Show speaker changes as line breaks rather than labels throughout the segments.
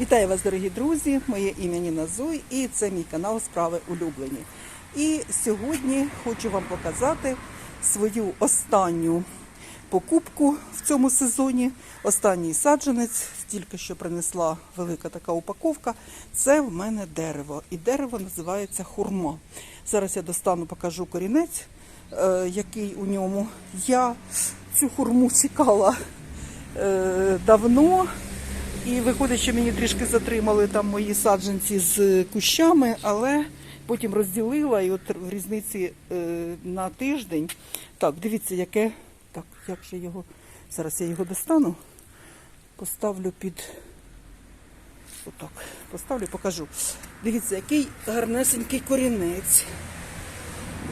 Вітаю вас, дорогі друзі! Моє ім'я Ніна Зой і це мій канал Справи улюблені. І сьогодні хочу вам показати свою останню покупку в цьому сезоні. Останній саджанець, тільки що принесла велика така упаковка. Це в мене дерево. І дерево називається хурма. Зараз я достану, покажу корінець, е, який у ньому. Я цю хурму чекала е, давно. І виходить, що мені трішки затримали там мої саджанці з кущами, але потім розділила і от в різниці е, на тиждень. Так, дивіться, яке. Так, як же його. Зараз я його достану. Поставлю під. Отак. Поставлю, покажу. Дивіться, який гарнесенький корінець.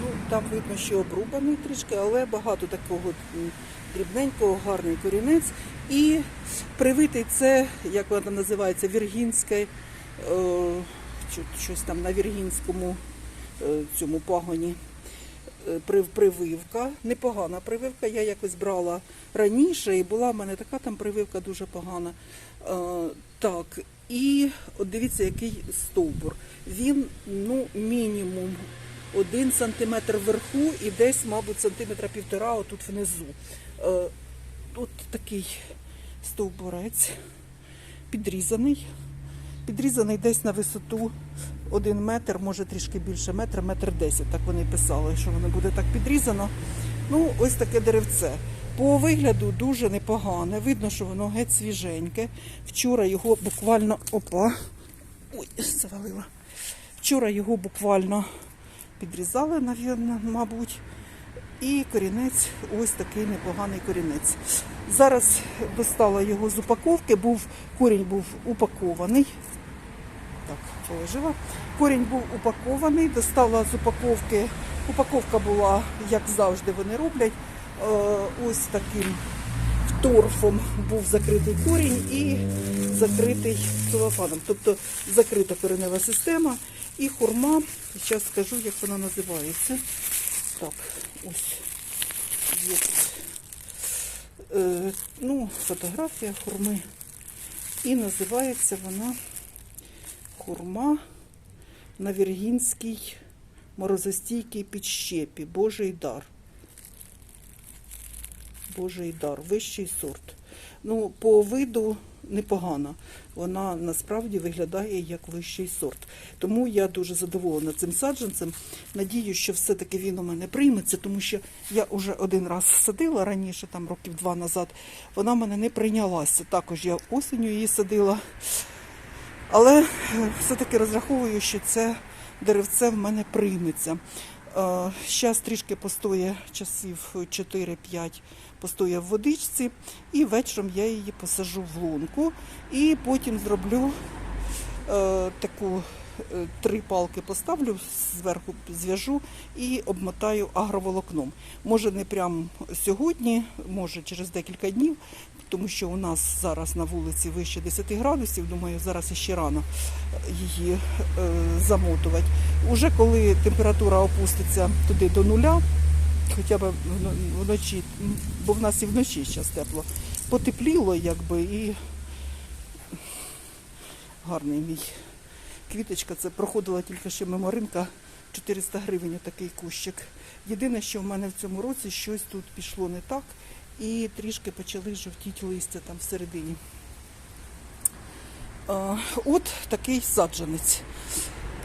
Ну, там видно, що обрубаний трішки, але багато такого дрібненького, гарний корінець. І привитий це, як вона там називається, віргінське, е, щось там на віргінському е, цьому пагоні. е, Прививка, непогана прививка. Я якось брала раніше, і була в мене така там прививка дуже погана. Так, і от дивіться, який стовбур. Він ну, мінімум один сантиметр вверху і десь, мабуть, сантиметра півтора отут внизу. Тут такий стовбурець підрізаний. Підрізаний десь на висоту один метр, може трішки більше метра, метр десять. Так вони писали, що воно буде так підрізано. Ну, ось таке деревце. По вигляду дуже непогане. Видно, що воно геть свіженьке. Вчора його буквально. Опа. Ой, завалила. Вчора його буквально підрізали, навірно, мабуть. І корінець, ось такий непоганий корінець. Зараз достала його з упаковки, був, корінь був упакований. Так, положила. Корінь був упакований, достала з упаковки. Упаковка була, як завжди вони роблять, е, ось таким торфом був закритий корінь і закритий целофаном. Тобто закрита коренева система і хурма. Зараз скажу, як вона називається. Так, ось є е, ну, фотографія хурми. І називається вона хурма на Віргінській морозостійкій підщепі. Божий дар. Божий дар, вищий сорт. Ну, по виду непогано. Вона насправді виглядає як вищий сорт. Тому я дуже задоволена цим саджанцем. Надію, що все-таки він у мене прийметься, тому що я вже один раз садила раніше, там років два назад. Вона в мене не прийнялася. Також я осінню її садила. Але е, все-таки розраховую, що це деревце в мене прийметься. Зараз трішки постоє часів 4-5 постоє в водичці, і вечором я її посажу в лунку. І потім зроблю е, таку е, три палки поставлю, зверху зв'яжу і обмотаю агроволокном. Може не прямо сьогодні, може через декілька днів, тому що у нас зараз на вулиці вище 10 градусів. Думаю, зараз іще рано її е, замотувати. Уже коли температура опуститься туди до нуля, хоча б вночі, бо в нас і вночі зараз тепло, потепліло якби і гарний мій квіточка. Це проходила тільки що мимо ринка 400 гривень такий кущик. Єдине, що в мене в цьому році щось тут пішло не так, і трішки почали жовтіти листя там всередині. От такий саджанець.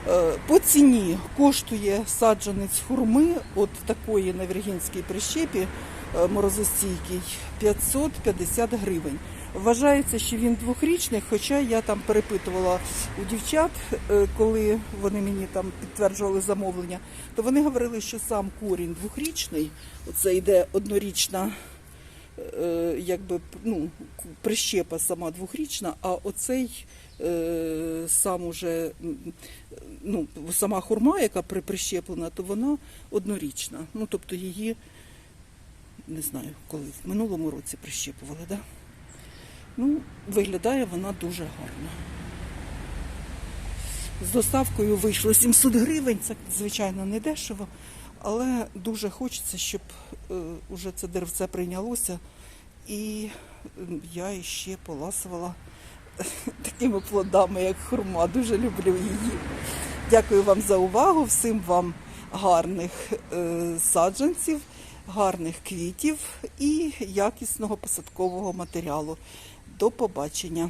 Е, По ціні коштує саджанець хурми от такої на Віргінській прищепі е, морозостійкий 550 гривень. Вважається, що він двохрічний, хоча я там перепитувала у дівчат, е, коли вони мені там підтверджували замовлення, то вони говорили, що сам корінь двохрічний, оце йде однорічна е, якби ну, прищепа сама двохрічна, а оцей е, сам уже ну, сама хурма, яка при- прищеплена, то вона однорічна. Ну, тобто її, не знаю, коли в минулому році прищепували, да? Ну, виглядає вона дуже гарно. З доставкою вийшло 700 гривень, це, звичайно, не дешево, але дуже хочеться, щоб е, уже це деревце прийнялося. І я ще поласувала такими плодами, як хурма. Дуже люблю її. Дякую вам за увагу, всім вам гарних е, саджанців, гарних квітів і якісного посадкового матеріалу. До побачення!